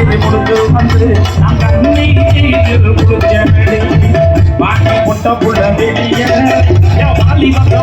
முடிஞ்சு வந்து நாங்க நீர் முடிஞ்ச பாட்டி பொட்ட புள்ள வெளியே வாலி வந்த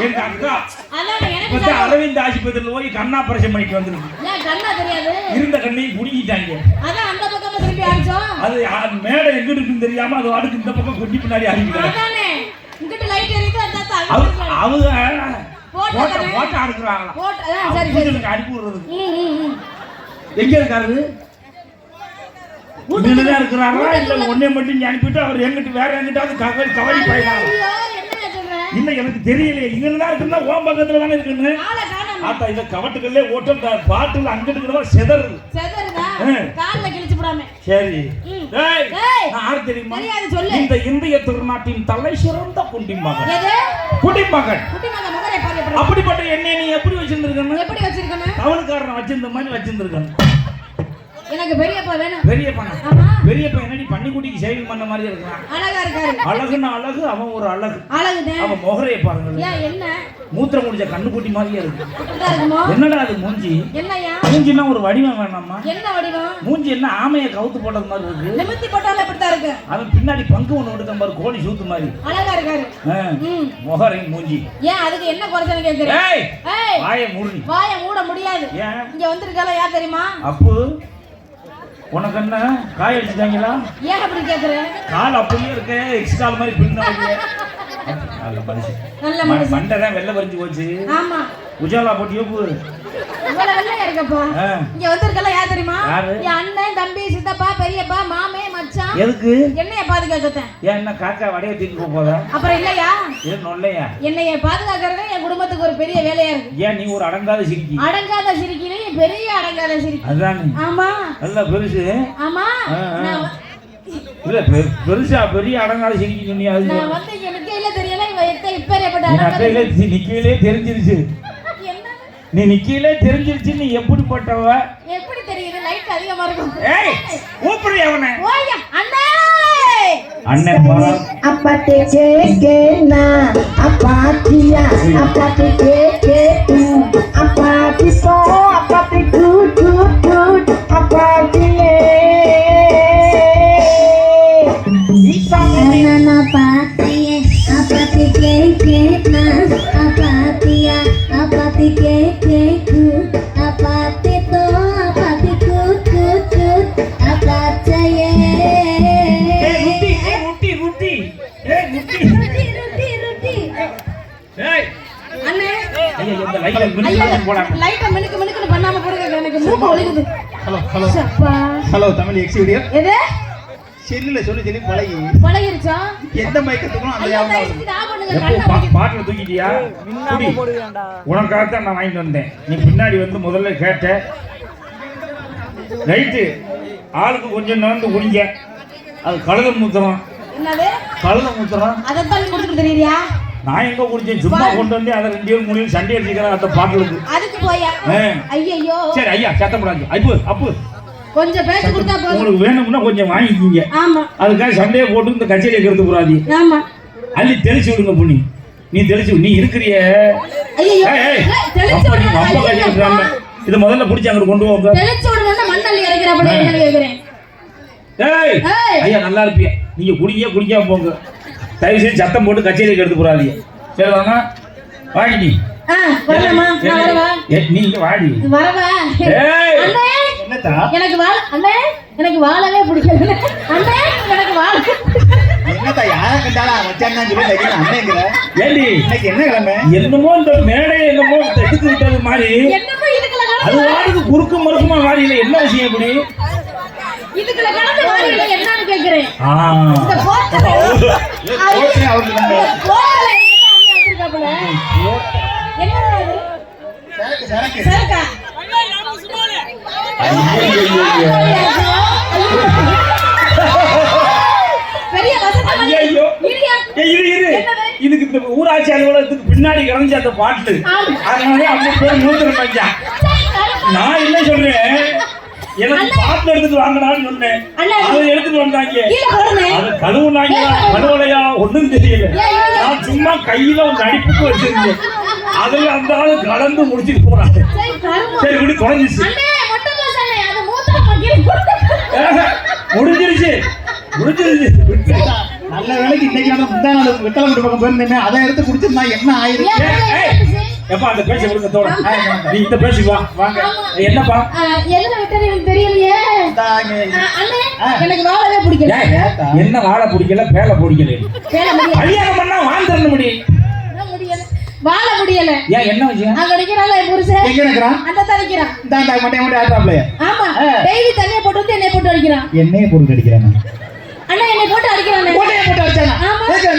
எங்க அக்கா. அதான் எனக்கு இப்ப சால்வை. அரவிந்த் ஆஸ்பத்திரியில் போய் கண் ஆபரேஷன் பண்ணிட்டு வந்திருக்கு கண்ணா? இருந்த கண்ணையும் அடிச்சோம். அது மேடை எங்க இருக்குன்னு தெரியாம அது அடுக்கு இந்த பக்கம் கொட்டி பின்னாடி அவங்க எடுக்கிறாங்களா போட்டு- அதான், சரி, சரி. அனுப்பி விடுறதுக்கு. எங்க இருக்காரு? இங்கதான் இருக்கிறாரா? இல்ல ஒன்னே மட்டும் அனுப்பிட்டு அவர் எங்கிட்ட வேற எங்கிட்டாவது கவலை கவலை போயிடாரு? இல்ல எனக்கு தெரியலையே. இங்க தான் இருக்குன்னா ஓம் பக்கத்துல தானே இருக்குன்னு. ஆத்தா இத கவட்டுக்கல்லே ஓட்டம் இந்த பாட்டுல அங்கிட்டு. சரி. யாரு தெரியுமா. இந்த இந்திய திருநாட்டின் தலை சிறந்த குண்டிமகன்? குடிமகன் அப்படிப்பட்ட என்னை நீ எப்படி வச்சிருந்திருக்கணும் எப்படி வச்சிருக்கணும்? தவளுக்காரன் வச்சிருந்த மாதிரி வச்சிருந்திருக்கணும் எனக்கு பெரியப்பா வேணும். பெரிய பணம் ஆமா. பெரிய பையன் என்னடி பன்னிக்குட்டிக்கு சேவிங் பண்ண மாதிரி இருக்கான் அழகா இருக்காரு. அழகுன்னு அழகு அவன் ஒரு அழகு. அழகுதான் அவன் முகரையை பாருங்க. என்ன? மூத்திரம் முடிஞ்ச கண்ணுக்குட்டி மாதிரியே இருக்கு. இப்படிதான் என்னடா அது மூஞ்சி? மூஞ்சின்னா ஒரு வடிவம் வேணாமா? என்ன வடிவம்? மூஞ்சி என்ன ஆமையை கவுத்து போட்டது மாதிரி இருக்கு. நிமித்தி போட்டாலும் இப்படித்தான் இருக்கு. அவன் பின்னாடி பங்கு ஒண்ணு எடுத்த மாதிரி கோழி சூத்து மாதிரி. அழகா இருக்காரு. முகரை மூஞ்சி. ஏன் அதுக்கு என்ன குறைச்சல் கேக்குறேன் வாயை மூடி வாய மூட முடியாது. இங்க வந்திருக்கால யார் தெரியுமா? அப்பு. உனக்கு என்ன? காய் அடிச்சுட்டாங்களா? ஏன் அப்படி கேக்குற? கால் அப்படியே இருக்க. எக்ஸ் கால் மாதிரி நல்ல மனுஷன். மண்டை தான் வெள்ளை பறிஞ்சு போச்சு. ஆமா. உஜாலா போட்டியோ போ இவ்வளவு வெள்ளையா இருக்கப்பா. இங்க வந்திருக்கல யார் தெரியுமா? யாரு? என் அண்ணன் தம்பி சித்தப்பா பெரியப்பா மாமே மச்சான்? எதுக்கு? என்னைய பாதுகாக்கத்தேன் ஏன் என்ன காக்கா வடைய தூக்கி போதா அப்புறம் இல்லையா? இது நொல்லையா? என்னைய பாதுகாக்கிறது என் குடும்பத்துக்கு ஒரு பெரிய வேலையா இருக்கு. ஏன் நீ ஒரு அடங்காத சிரிக்கி? அடங்காத சிரிக்கிலையும் பெரிய அடங்காத சிரிக்கி. அதுதான். நீ. ஆமா. நல்ல பெருசு. ஆமா. இல்ல பெருசா பெரிய அடங்காத சிரிக்கி சொன்னி அது நான் வந்து எனக்கு இல்ல தெரியல இவ எத்த இப்பேற்பட்ட என் அடங்காத நிக்கையிலே தெரிஞ்சிருச்சு. என்ன நீ நிக்கையிலே தெரிஞ்சிருச்சு நீ எப்படிப்பட்டவ? அதிகமா இருக்கும் ஏய் கூப்பிடு அவனை ஓய்யா அண்ணே அண்ணன் போறா apati so, apati அண்ணே. லைட்டை மினுக்கு மினுக்குன்னு பண்ணாம கொடுங்க எனக்கு மூக்கு ஒழுகுது ஹலோ ஹலோ. சப்பா ஹலோ தமிழ் எக்ஸ் வீடியோ. எது? செல்லுல சொல்லி சொல்லி பழகி. பழகிருச்சா? எந்த மயக்கத்துக்கும் அந்த ஞாபகம் பாட்டில் தூக்கிட்டியா? குடி. உனக்காகத்தான் நான் வாங்கிட்டு வந்தேன். நீ பின்னாடி வந்து முதல்ல கேட்ட ரைட்டு ஆளுக்கு கொஞ்சம் நடந்து குடிங்க அது கழுத மூத்திரம். என்னது? கழுத மூத்திரம். அதைத்தான் கொடுத்துட்டு தெரியுறியா? நான் எங்க குடிச்சேன்? சும்மா கொண்டு வந்து அதை ரெண்டு பேரும் முடியும் சண்டை அடிச்சுக்கிறேன் அந்த பாட்டிலுக்கு. அதுக்கு போயா. ஐயையோ. சரி ஐயா சத்தப்படாது அப்பு அப்பு. கொஞ்சம் பேச்சு கொடுத்தா போதும். உங்களுக்கு வேணும்னா கொஞ்சம் வாங்கிக்கிங்க. ஆமா. அதுக்காக சண்டையை போட்டு இந்த கச்சேரியை கருத்து கூடாது. ஆமா. அள்ளி தெளிச்சு விடுங்க புண்ணி. நீ தெளிச்சு. நீ இருக்கிறிய. ஐயோ. இதை முதல்ல பிடிச்சி அங்கிட்டு கொண்டு போங்க தெளிச்சு ஏய். ஐயா நல்லா இருப்பிய. நீங்க குடிக்க குடிக்காம போங்க. தயவு செய்து சத்தம் போட்டு கச்சேரிக்கு எடுத்து போறாதீங்க. சரி வாங்க வாடி நீ இங்க வாடி. எனக்கு வாழ அண்ணே. எனக்கு வாழவே பிடிக்கல. அண்ணே எனக்கு வாழ. என்னமோ இந்த மேடை என்னமோ எடுத்து விட்டது மாதிரி. அது வாடுக்கு குறுக்கு மறுக்குமா வாடியில? என்ன விஷயம் இப்படி? இதுக்குள்ள கடந்து வாரியில என்னன்னு கேக்குறேன். இதுக்கு இந்த ஊராட்சி அலுவலகத்துக்கு பின்னாடி கிடந்துச்சு அந்த பாட்டு. அதனால அப்படி பேர் மூத்திர பஞ்சா நான் என்ன சொல்றேன். எனக்கு பாட்டு எடுத்துட்டு வாங்கடான்னு சொன்னேன். அதை எடுத்துட்டு வந்தாங்க அது கழுவுனாங்களா கழுவலையா ஒண்ணும் தெரியல நான் சும்மா கையில ஒரு நடிப்புக்கு வச்சிருந்தேன் அதுல அந்த ஆளு கலந்து முடிச்சிட்டு போறாங்க சரி இப்படி ஏஹ, முடிஞ்சிருச்சு முடிஞ்சிருச்சு. நல்ல வேலைக்கு இன்னைக்கு முந்தா நாள் வெத்தலை விட்டு பக்கம் போயிருந்தேன் அதை எடுத்து குடிச்சிருந்தா என்ன ஆயிருக்கு எப்பா அந்த பேச்ச விடுங்க தோட நீ இந்த பேசி வா வாங்க. என்னப்பா? எதுல விட்டது எனக்கு தெரியலையே. எனக்கு வாழவே பிடிக்கல. என்ன வாழை பிடிக்கல பேலை பிடிக்கல? கல்யாணம் பண்ணா வாழ்ந்துடணும் முடி. அதான் முடியல. வாழ முடியல. ஏன் என்ன விஷயம்? அங்க நிக்கிறான்ல என் புருஷன்? எங்க இருக்கிறான் அந்த தான் நிக்கிறான். இந்த அந்த மட்டை ஆமா. டெய்லி தண்ணியை போட்டு வந்து என்னை போட்டு அடிக்கிறான். என்னையே பொருள் அடிக்கிறான்? அண்ணா என்னை போட்டு அடிக்கிறானே கோட்டையை போட்டு அடிச்சானா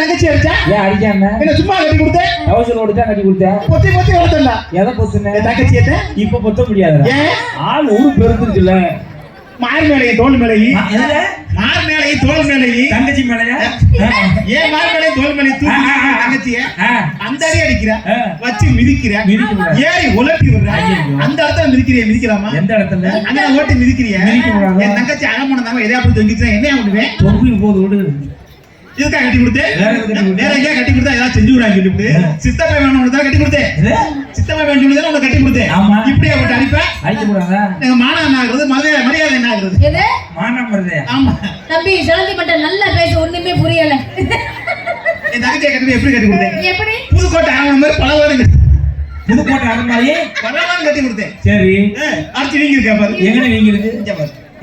நகைச்சி அடிச்சா? ஏன் அடிக்காம? என்ன சும்மா கட்டி கொடுத்தேன்? அவசரம் ஓடிச்சா கட்டி கொடுத்தேன். பொத்தி பொத்தி வளர்த்தா எதை பொத்துன? தங்கச்சி ஏத்த இப்ப பொத்த முடியாதுடா. ஏன்? ஆள் ஊரு பெருந்துச்சுல மார் மேலையும் தோல் மேலையும். மார் மேலையும் தோல் மேலையும். தங்கச்சி மேலையா? ஏன் மார் மேலையும் தோல் மேலையும் தூக்கி ஆ, அந்த அடி அடிக்கிற. வச்சு மிதிக்கிற. ஏறி உலட்டி விடுற. அந்த இடத்துல மிதிக்கிறிய மிதிக்கலாமா? எந்த இடத்துல? அங்க ஓட்டி மிதிக்கிறிய. என் தங்கச்சி அகமணம் தாங்க எதையா அப்படி தொங்கிச்சுனா என்ன பண்ணுவேன் தொங்கு போது விடு. இதுக்காக கட்டி கொடுத்து. வேற கட்டி கொடுத்த? எங்கேயா கட்டி கொடுத்தா ஏதாவது செஞ்சு விடாங்க சொல்லிவிட்டு சித்தப்பை வேணும் உனக்கு கட்டி கொடுத்தேன்? சித்தப்பை வேணும் சொல்லி தான் உனக்கு கட்டி கொடுத்தேன் ஆமா. இப்படியே விட்டு அடிப்பேன் அடிக்க கூடாதா எங்க மானம் என்ன ஆகுறது? மரியாதை மரியாதை என்ன ஆகுறது? மானம் வருதே ஆமா. தம்பி சிலந்தி மட்டும் நல்லா பேச ஒண்ணுமே புரியல. என் தங்கச்சியை கட்டி எப்படி கட்டி கொடுத்தேன்? எப்படி? புதுக்கோட்டை ஆகணும் மாதிரி புதுக்கோட்டை அரண்மனை பல வருடம் கட்டி கொடுத்தேன். சரி. ஏ, அடிச்சு வீங்கி இருக்கா பாரு. எங்கன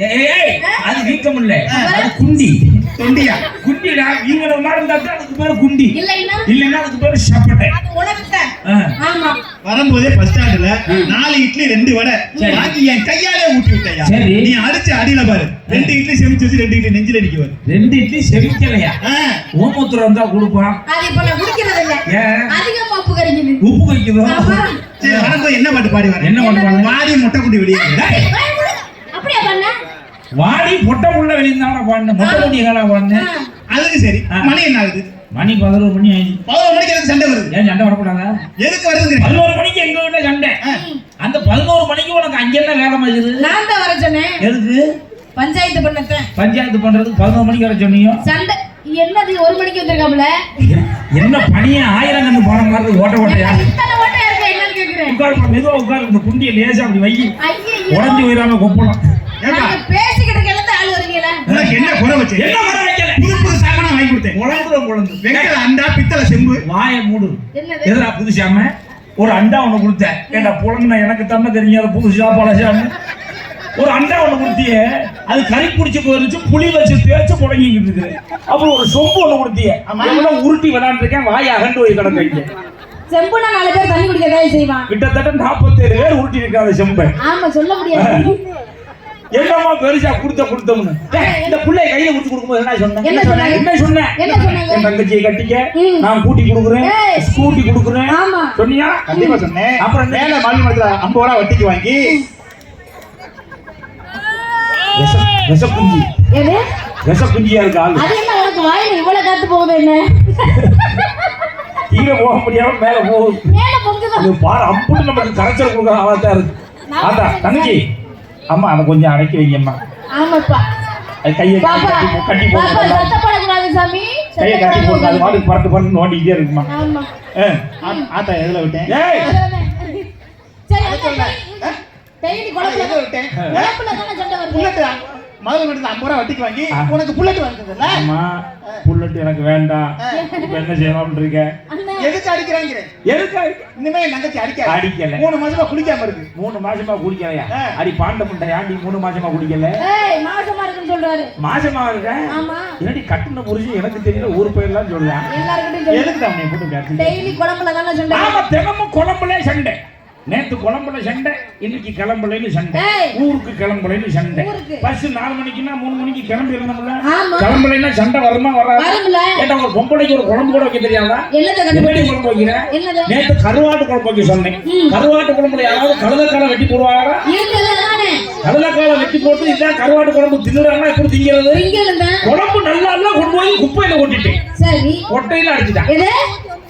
ஏய், அது வீக்கம் இல்ல. அது குண்டி. தொண்டியா குண்டிடா. வீங்கின மாதிரி இருந்தா தான் அதுக்கு பேரு குண்டி. இல்லைன்னா? இல்லைன்னா அதுக்கு பேரு சப்பட்டை வரும்போதே பஸ் ஸ்டாண்ட்ல நாலு இட்லி ரெண்டு வடை. வாங்கி என் கையாலே ஊட்டி விட்டையா? சரி. நீ அடிச்சு அடியில பாரு. ரெண்டு இட்லி செமிச்சு வச்சு ரெண்டு இட்லி நெஞ்சில அடிக்குவாரு ரெண்டு இட்லி செவிக்கலையா ஓமூத்திரம் தான் கொடுப்பான் உப்பு கறிக்குது உப்பு ஆமா. சரி வரும்போது என்ன பாட்டு பாடி வர? என்ன பண்ணுவாங்க மாடி முட்டை குட்டி வெளியே விடு. அப்படியா பண்ண? வாடி பொட்டை புள்ள வெளியிருந்தாங்க பாடின மொட்டை முடி எங்கடா பாடின அதுக்கு சரி ஆ. மணி என்ன ஆகுது? மணி பதினோரு மணி ஆயிடுச்சு. பதினோரு மணிக்கு எனக்கு சண்டை வருது. ஏன் சண்டை வரக்கூடாதா எதுக்கு வருதுங்க பதினோரு மணிக்கு எங்க வீட்டுல சண்டை? அந்த பதினோரு மணிக்கு உனக்கு அங்க என்ன வேலை மாதிரி நான் தான் வர சொன்னேன். எதுக்கு? பஞ்சாயத்து பண்ணத்தேன். பஞ்சாயத்து பண்றதுக்கு பதினோரு மணிக்கு வர சொன்னீங்க? சண்டை. என்னது ஒரு மணிக்கு வந்திருக்காப்ல என்ன பணிய? ஆயிரம் கண்ணு போன மாதிரி ஓட்ட ஓட்டையா? உட்காரு மெதுவா உட்காரு இந்த குண்டியை லேசா அப்படி வை. ஐயோ உடஞ்சு போயிடாம நாங்க பேசிக்கிட்டு ஆள் வருவீங்களா என்ன குறை வச்சு? என்ன புது புது வெங்கல அண்டா பித்தளை செம்பு. வாயை மூடு. என்னது? எதுடா புதுசாம? ஒரு அண்டா ஒண்ணு கொடுத்தேன். ஏண்டா புலன்னா எனக்கு தன்ன தெரியாத புதுசா பழசாம ஒரு அண்டா ஒண்ணு கொடுத்தியே. அது கறி குடிச்சு போயிருச்சு புளி வச்சு தேய்ச்சு புடங்கிக்கிட்டு இருக்குது. அப்புறம் ஒரு சொம்பு ஒண்ணு கொடுத்தியே. எவ்வளவு உருட்டி விளையாண்டுருக்கேன் வாயை அகண்டு போய் கிடக்கு செம்புனா நாலு பேர் தண்ணி குடிக்க ஏதாவது செய்வான். கிட்டத்தட்ட நாற்பத்தேழு பேர் உருட்டி இருக்காங்க செம்பை. ஆமா சொல்ல முடியாது. என்னம்மா பெருசா கொடுத்த கொடுத்தோம்னு. இந்த பிள்ளைய கையில கொடுத்து கொடுக்கும்போது என்ன சொன்னேன்? என்ன சொன்னேன்? என்ன சொன்னாங்க? என் தங்கச்சியை கட்டிக்க. நான் கூட்டி கொடுக்குறேன். ஸ்கூட்டி கொடுக்குறேன். ஆமா. சொன்னியா? கண்டிப்பா சொன்னேன். அப்புறம்? மேல மாலி மரத்துல ஐம்பது ரூபா வட்டிக்கு வாங்கி. விஷ- விஷக்குஞ்சி விஷக்குஞ்சியா இருக்கு ஆளு. அது என்ன உனக்கு வாயில இவ்வளவு காத்து போகுது என்ன? கீழே போக முடியாம மேல போகுது. மேல பொங்குதான் அது பாரு அப்புட்டு நமக்கு கரைச்சல் கொடுக்குற ஆளா தான் இருக்கு ஆட்டா தங்கச்சி. அம்மா அதை கொஞ்சம் அடக்கி வைங்கம்மா. ஆமாப்பா. கையை பாப்பா கட்டி போட்டு சாமி. கையை கட்டி போட்டு அது. வாட்டுக்கு பறந்து பறந்து நோண்டிக்கிட்டே இருக்குமா. ஆத்தா எதுல விட்டேன்? ஏய்! சரி அதான் டெய்லி ஆ, குழப்பல. எதுல விட்டேன்? குழப்பல தானே சண்டை வருது? புல்லட் முதல்ல மரத்துல ஐம்பது ரூபா வட்டிக்கு வாங்கி ஆ. உனக்கு புல்லட் வாங்குறதுல அம்மா புல்லட் எனக்கு வேண்டாம். இப்ப என்ன செய்யலாம்னு இருக்க அண்ணன் எதுக்கு அடிக்கிறாங்க எதுக்கு இனிமே என் தங்கச்சி அடிக்க அடிக்கல. மூணு மாசமா குளிக்காம இருக்கு. மூணு மாசமா குடிக்கலையா ஆ. அடி பாண்ட முண்டையா நீ மூணு மாசமா குடிக்கல ஏய் மாசமா இருக்குன்னு சொல்றாரு. மாசமா இருக்க ஆமா. என்னடி கட்டுன புரிஞ்சு எனக்கு தெரியல ஊர் போயிடலாம் சொல்றேன் எல்லாருக்கிட்டையும் எதுக்கு தான் போட்டு? டெய்லி குழம்புல தானே சண்டை. ஆமா தினமும் குழம்புல சண்டை. நேத்து குழம்புல சண்டை இன்னைக்கு கிளம்பலைன்னு சண்டை. ஊருக்கு கிளம்பலைன்னு சண்டை. பஸ் நாலு மணிக்குன்னா மூணு மணிக்கு கிளம்பி இருந்தோம்ல. கிளம்பலைன்னா சண்டை வருமா வராது? ஏட்டா ஒரு பொம்பளைக்கு ஒரு குழம்பு கூட வைக்க தெரியாதா? எப்படி குழம்பு வைக்கிறேன் நேத்து கருவாட்டு குழம்பு வைக்க சொன்னேன். கருவாட்டு குழம்புல யாராவது கழுதக்காலை வெட்டி போடுவாரா கழுதக்காலை வெட்டி போட்டு இதான் கருவாட்டு குழம்பு தின்னுறாங்கன்னா எப்படி திங்கிறது? குழம்பு நல்லா இல்ல கொண்டு போய் குப்பையில கொட்டிட்டேன் சரி. கொட்டையில அடிச்சுட்டான்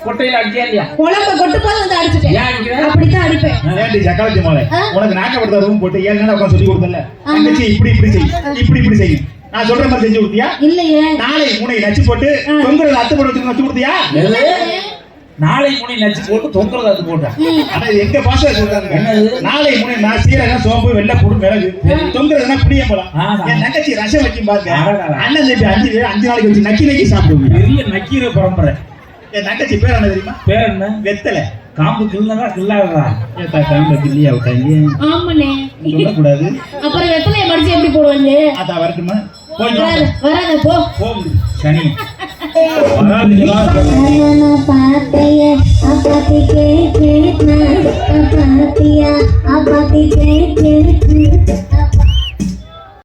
கொட்டையில அடிச்சியா இல்லையா? குழம்ப கொட்டு போது வந்து அடிச்சுட்டேன். அடிப்பேன்? உனக்கு நாக்கப்படுத்த ரூம் போட்டு ஏழு நாள் உட்காந்து சொல்லி கொடுத்தல. தங்கச்சி இப்படி இப்படி செய். இப்படி இப்படி செய். நான் சொல்ற மாதிரி செஞ்சு கொடுத்தியா? இல்லையே. நாளை மூணை நச்சு போட்டு. தொங்குறது அத்து போட்டு வச்சு நச்சு கொடுத்தியா? நாளை முனை நச்சு போட்டு தொங்குறது அது போட்டேன் ஆனா இது எங்க பாஷை சொல்றாங்க? நாளை நான் சீரகம் சோம்பு வெள்ளை பூடு மிளகு தொங்குறதுனா புளிய பழம். என் தங்கச்சி ரசம் வைக்கும் பாருங்க. அண்ணன் தம்பி அஞ்சு பேர் அஞ்சு நாளைக்கு வச்சு நக்கி நக்கி சாப்பிடுவோம். பெரிய நக்கீர பரம்பரை. என் தங்கச்சி பேர் என்ன தெரியுமா? பேர் என்ன? வெத்தலை. காம்பு கிள்ளதா கில்லாததா ஏத்தா கிளம்ப கிள்ளியா விட்டாங்க ஆமாண்ணே. சொல்லக்கூடாது. அப்புறம் வெத்தலையை மடிச்சு எப்படி போடுவாங்க? அதான் வரட்டுமா? வராத வராத போ. சனி. அப்பாத்தி அப்பாத்தி கேட்கேனா